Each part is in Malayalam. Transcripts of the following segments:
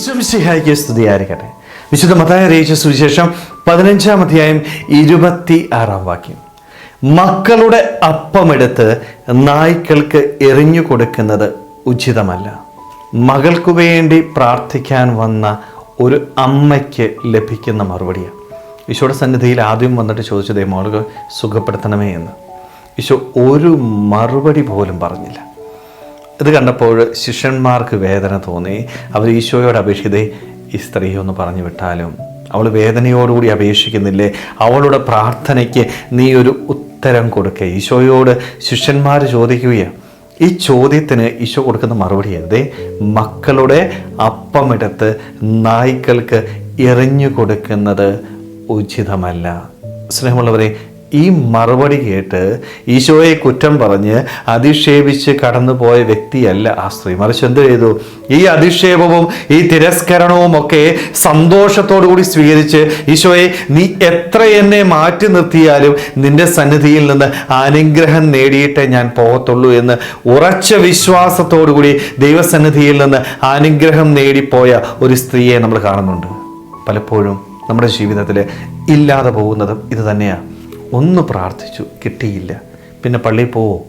ഈശ്വമിശിഹായിക്ക് സ്തുതിയായിരിക്കട്ടെ വിശുദ്ധ മതായ അറിയിച്ച സുവിശേഷം പതിനഞ്ചാം അധ്യായം ഇരുപത്തി ആറാം വാക്യം. മക്കളുടെ അപ്പമെടുത്ത് നായ്ക്കൾക്ക് എറിഞ്ഞു കൊടുക്കുന്നത് ഉചിതമല്ല. മകൾക്കു വേണ്ടി പ്രാർത്ഥിക്കാൻ വന്ന ഒരു അമ്മയ്ക്ക് ലഭിക്കുന്ന മറുപടിയാണ്. ഈശോയുടെ സന്നിധിയിൽ ആദ്യം വന്നിട്ട് ചോദിച്ചതേ മോളുകൾ സുഖപ്പെടുത്തണമേ എന്ന്. വിശു ഒരു മറുപടി പോലും പറഞ്ഞില്ല. ഇത് കണ്ടപ്പോൾ ശിഷ്യന്മാർക്ക് വേദന തോന്നി. അവർ ഈശോയോട് അപേക്ഷിതേ ഈ സ്ത്രീ ഒന്ന് പറഞ്ഞു വിട്ടാലും അവൾ വേദനയോടുകൂടി അപേക്ഷിക്കുന്നില്ലേ? അവളുടെ പ്രാർത്ഥനയ്ക്ക് നീ ഒരു ഉത്തരം കൊടുക്കുക ഈശോയോട് ശിഷ്യന്മാർ ചോദിക്കുകയാണ് ഈ ചോദ്യത്തിന് ഈശോ കൊടുക്കുന്ന മറുപടി എന്തേ? മക്കളുടെ അപ്പമെടുത്ത് നായ്ക്കൾക്ക് എറിഞ്ഞു കൊടുക്കുന്നത് ഉചിതമല്ല. സ്നേഹമുള്ളവരെ ഈ മറുപടി കേട്ട് ഈശോയെ കുറ്റം പറഞ്ഞ് അധിക്ഷേപിച്ച് കടന്നുപോയ വ്യക്തിയല്ല ആ സ്ത്രീ. മറിച്ച് എന്ത് ചെയ്തു? ഈ അധിക്ഷേപവും ഈ തിരസ്കരണവും ഒക്കെ സന്തോഷത്തോടു കൂടി സ്വീകരിച്ച് ഈശോയെ നീ എത്ര എന്നെ മാറ്റി നിർത്തിയാലും നിന്റെ സന്നിധിയിൽ നിന്ന് അനുഗ്രഹം നേടിയിട്ടേ ഞാൻ പോകത്തുള്ളൂ എന്ന് ഉറച്ച വിശ്വാസത്തോടു കൂടി ദൈവസന്നിധിയിൽ നിന്ന് അനുഗ്രഹം നേടിപ്പോയ ഒരു സ്ത്രീയെ നമ്മൾ കാണുന്നുണ്ട്. പലപ്പോഴും നമ്മുടെ ജീവിതത്തിൽ ഇല്ലാതെ പോകുന്നതും ഇത് തന്നെയാണ് ഒന്ന് പ്രാർത്ഥിച്ചു കിട്ടിയില്ല. പിന്നെ പള്ളിയിൽ പോവോ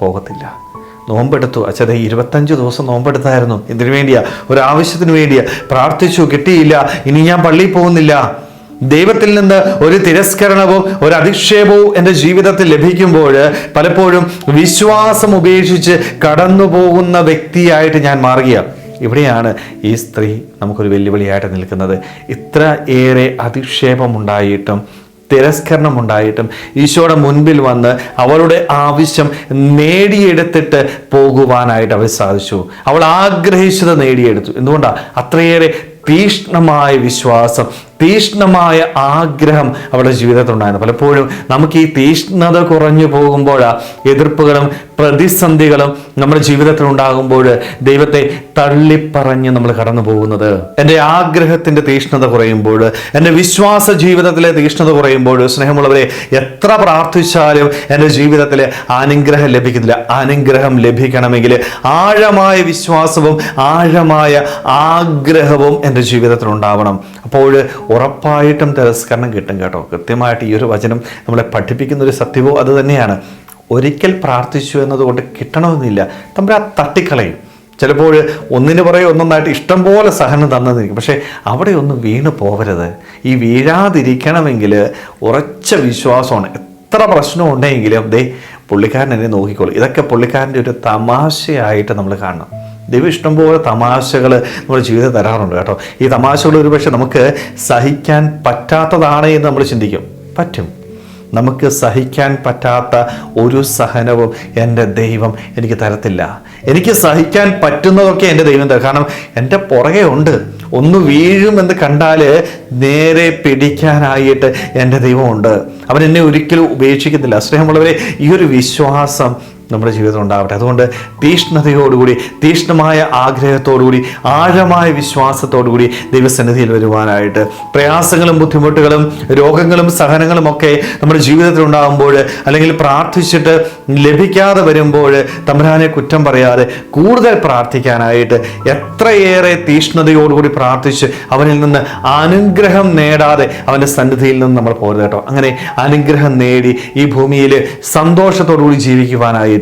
പോകത്തില്ല. നോമ്പെടുത്തു. അച്ഛത ഇരുപത്തഞ്ച് ദിവസം നോമ്പെടുത്തായിരുന്നു. ഇതിനു വേണ്ടിയാ ഒരാവശ്യത്തിന് വേണ്ടിയാ. പ്രാർത്ഥിച്ചു കിട്ടിയില്ല. ഇനി ഞാൻ പള്ളിയിൽ പോകുന്നില്ല. ദൈവത്തിൽ നിന്ന് ഒരു തിരസ്കരണവും ഒരു അധിക്ഷേപവും എന്റെ ജീവിതത്തിൽ ലഭിക്കുമ്പോൾ പലപ്പോഴും വിശ്വാസം ഉപേക്ഷിച്ച് കടന്നു പോകുന്ന വ്യക്തിയായിട്ട് ഞാൻ മാറുകയാണ് ഇവിടെയാണ് ഈ സ്ത്രീ നമുക്കൊരു വെല്ലുവിളിയായിട്ട് നിൽക്കുന്നത്. ഇത്ര ഏറെ അധിക്ഷേപമുണ്ടായിട്ടും തിരസ്കരണമുണ്ടായിട്ടും ഈശോയുടെ മുൻപിൽ വന്ന് അവളുടെ ആവശ്യം നേടിയെടുത്തിട്ട് പോകുവാനായിട്ട് അവർ സാധിച്ചു. അവൾ ആഗ്രഹിച്ചത് നേടിയെടുത്തു. എന്തുകൊണ്ടാണ് അത്രയേറെ തീഷ്ണമായ വിശ്വാസം തീഷ്ണമായ ആഗ്രഹം അവളുടെ ജീവിതത്തിൽ ഉണ്ടായിരുന്നു. പലപ്പോഴും നമുക്ക് ഈ തീഷ്ണത കുറഞ്ഞു പോകുമ്പോഴാണ് എതിർപ്പുകളും പ്രതിസന്ധികളും നമ്മുടെ ജീവിതത്തിൽ ഉണ്ടാകുമ്പോൾ ദൈവത്തെ തള്ളിപ്പറഞ്ഞ് നമ്മൾ കടന്നു പോകുന്നത്. എന്റെ ആഗ്രഹത്തിന്റെ തീഷ്ണത കുറയുമ്പോൾ എന്റെ വിശ്വാസ ജീവിതത്തിലെ തീഷ്ണത കുറയുമ്പോൾ സ്നേഹമുള്ളവരെ എത്ര പ്രാർത്ഥിച്ചാലും എന്റെ ജീവിതത്തിൽ അനുഗ്രഹം ലഭിക്കുന്നില്ല. അനുഗ്രഹം ലഭിക്കണമെങ്കിൽ ആഴമായ വിശ്വാസവും ആഴമായ ആഗ്രഹവും എന്റെ ജീവിതത്തിൽ ഉണ്ടാവണം. അപ്പോൾ ഉറപ്പായിട്ടും തിരസ്കരണം കിട്ടും കേട്ടോ. കൃത്യമായിട്ട് ഈ ഒരു വചനം നമ്മളെ പഠിപ്പിക്കുന്ന ഒരു സത്യവും അത് തന്നെയാണ്. ഒരിക്കൽ പ്രാർത്ഥിച്ചു എന്നതുകൊണ്ട് കിട്ടണമെന്നില്ല. നമ്മൾ ആ തട്ടിക്കളയും. ചിലപ്പോൾ ഒന്നിന് പുറകെ ഒന്നൊന്നായിട്ട് ഇഷ്ടം പോലെ സഹനം തന്നതിരിക്കും പക്ഷേ അവിടെ ഒന്നും വീണ് പോകരുത് ഈ വീഴാതിരിക്കണമെങ്കിൽ ഉറച്ച വിശ്വാസമാണ്. എത്ര പ്രശ്നം ഉണ്ടെങ്കിലും ദേ പുള്ളിക്കാരൻ എന്നെ നോക്കിക്കോളൂ. ഇതൊക്കെ പുള്ളിക്കാരന്റെ ഒരു തമാശയായിട്ട് നമ്മൾ കാണണം. ദൈവം ഇഷ്ടംപോലെ തമാശകൾ നമ്മുടെ ജീവിതത്തിൽ തരാറുണ്ട് കേട്ടോ. ഈ തമാശകൾ ഒരുപക്ഷെ നമുക്ക് സഹിക്കാൻ പറ്റാത്തതാണ് എന്ന് നമ്മൾ ചിന്തിക്കും. പറ്റും. നമുക്ക് സഹിക്കാൻ പറ്റാത്ത ഒരു സഹനവും എന്റെ ദൈവം എനിക്ക് തരത്തില്ല. എനിക്ക് സഹിക്കാൻ പറ്റുന്നതൊക്കെ എന്റെ ദൈവം തരും. കാരണം എന്റെ പുറകെ ഉണ്ട്. ഒന്ന് വീഴുമെന്ന് കണ്ടാൽ നേരെ പിടിക്കാനായിട്ട് എന്റെ ദൈവമുണ്ട്. അവൻ എന്നെ ഒരിക്കലും ഉപേക്ഷിക്കുന്നില്ല. സ്നേഹമുള്ളവരെ ഈ ഒരു വിശ്വാസം നമ്മുടെ ജീവിതത്തിൽ ഉണ്ടാവട്ടെ. അതുകൊണ്ട് തീഷ്ണതയോടുകൂടി തീഷ്ണമായ ആഗ്രഹത്തോടുകൂടി ആഴമായ വിശ്വാസത്തോടുകൂടി ദൈവസന്നിധിയിൽ വരുവാനായിട്ട് പ്രയാസങ്ങളും ബുദ്ധിമുട്ടുകളും രോഗങ്ങളും സഹനങ്ങളും ഒക്കെ നമ്മുടെ ജീവിതത്തിൽ ഉണ്ടാകുമ്പോൾ അല്ലെങ്കിൽ പ്രാർത്ഥിച്ചിട്ട് ലഭിക്കാതെ വരുമ്പോൾ തമ്പുരാനെ കുറ്റം പറയാതെ കൂടുതൽ പ്രാർത്ഥിക്കാനായിട്ട് എത്രയേറെ തീഷ്ണതയോടുകൂടി പ്രാർത്ഥിച്ച് അവനിൽ നിന്ന് അനുഗ്രഹം നേടാതെ അവന്റെ സന്നിധിയിൽ നിന്ന് നമ്മൾ പോരുത് അങ്ങനെ അനുഗ്രഹം നേടി ഈ ഭൂമിയിൽ സന്തോഷത്തോടുകൂടി ജീവിക്കുവാനായിട്ട്